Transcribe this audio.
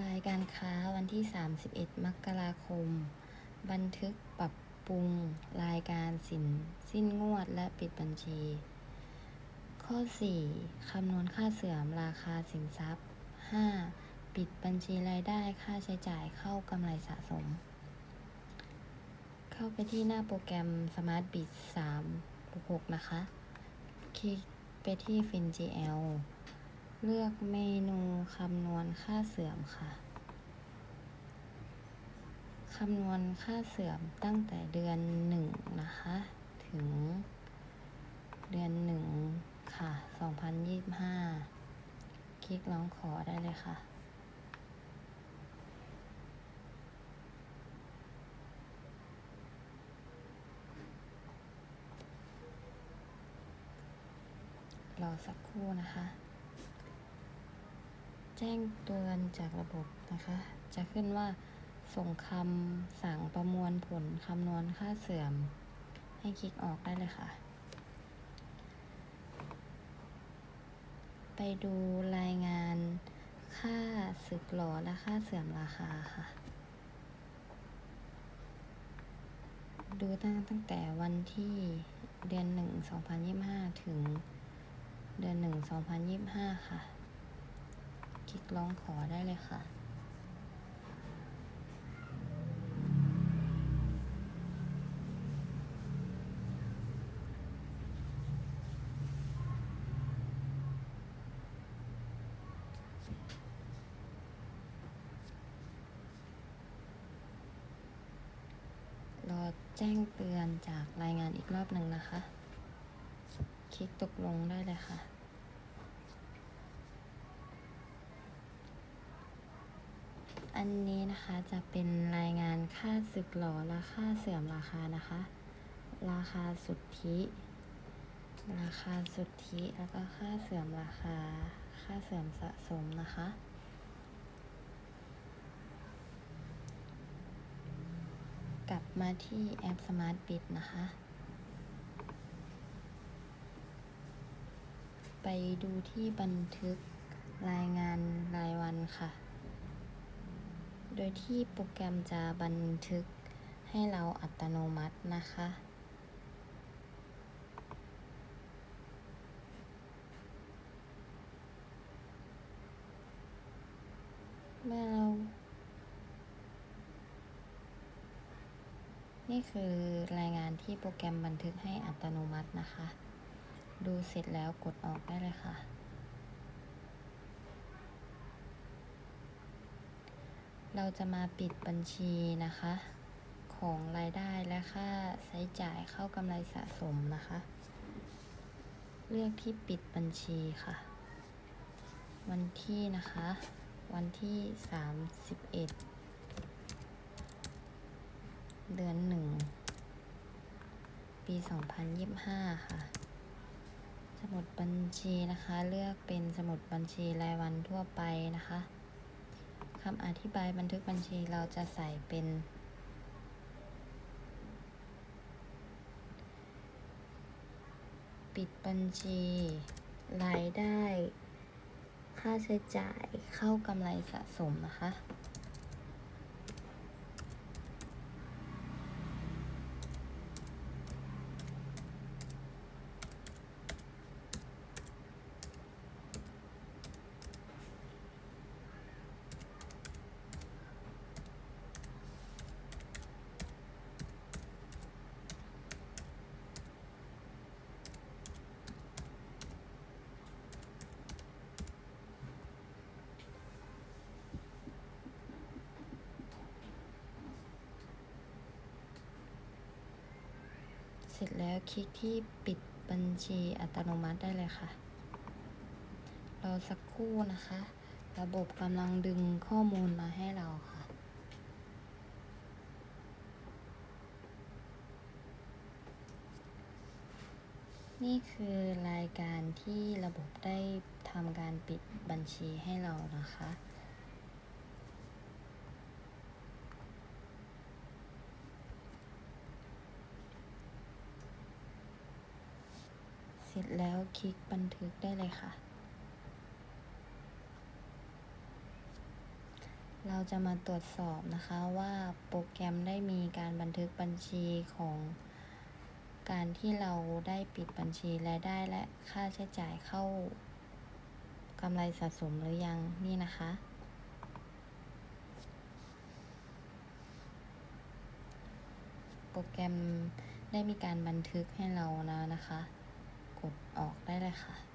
รายการค้าวันที่ 31 มกราคม บันทึกปรับปรุงรายการสินสิ้นงวดและปิดบัญชี ข้อ 4 คำนวณค่าเสื่อมราคาสินทรัพย์ 5. ปิดบัญชีรายได้ค่าใช้จ่ายเข้ากำไรสะสม เข้าไปที่หน้าโปรแกรม Smart Bit 366 นะคะ คลิกไปที่ FinGL เลือกเมนูคำนวณค่าเสื่อมค่ะ คำนวณค่าเสื่อมตั้งแต่เดือนหนึ่งนะคะ ถึง เดือนหนึ่งค่ะ 2025 คลิกร้องขอได้เลยค่ะรอสักครู่นะคะ จ้งเตือนจากระบบนะคะ จะขึ้นว่าส่งคำสั่งประมวลผลคำนวณค่าเสื่อม ให้คลิกออกได้เลยค่ะ ไปดูรายงานค่าสึกหลอและค่าเสื่อมราคาค่ะ ดูตั้งตั้งแต่วันที่เดือนหนึ่ง2025ถึง เดือนหนึ่ง2025ค่ะ ลิกร้องขอได้เลยค่ะ รอแจ้งเตือนจากรายงานอีกรอบหนึ่งนะคะ คลิกตกลงได้เลยค่ะ อันนี้นะคะจะเป็นรายงานค่าสึกหลอและค่าเสื่อมราคานะคะ ราคาสุทธิ ราคาสุทธิแล้วก็ค่าเสื่อมราคา ค่าเสื่อมสะสมนะคะกลับมาที่แอป Smart Bit นะคะ ไปดูที่บันทึกรายงานรายวันค่ะ โดยที่โปรแกรมจะบันทึกให้เราอัตโนมัตินะคะ เมื่อเรา นี่คือรายงานที่โปรแกรมบันทึกให้อัตโนมัตินะคะ ดูเสร็จแล้วกดออกได้เลยค่ะ เราจะมาปิดบัญชีนะคะ ของรายได้และค่าใช้จ่ายเข้ากำไรสะสมนะคะ เลือกที่ปิดบัญชีค่ะ วันที่นะคะ วันที่ 31 เดือนหนึ่งปี 2025 ค่ะ สมุดบัญชีนะคะ เลือกเป็นสมุดบัญชีรายวันทั่วไปนะคะ คำอธิบายบันทึกบัญชีเราจะใส่เป็น ปิดบัญชี รายได้ ค่าใช้จ่ายเข้ากำไรสะสมนะคะ ร็จแล้วคลิกที่ปิดบัญชีอัตโนมัติได้เลยค่ะ รอสักครู่นะคะ ระบบกำลังดึงข้อมูลมาให้เราค่ะ นี่คือรายการที่ระบบได้ทำการปิดบัญชีให้เรานะคะ เสร็จแล้วคลิกบันทึกได้เลยค่ะ เราจะมาตรวจสอบนะคะว่าโปรแกรมได้มีการบันทึกบัญชีของการที่เราได้ปิดบัญชีรายได้และค่าใช้จ่ายเข้ากำไรสะสมหรือยังนี่นะคะ โปรแกรมได้มีการบันทึกให้เราแล้วนะคะ กดออกได้เลยค่ะ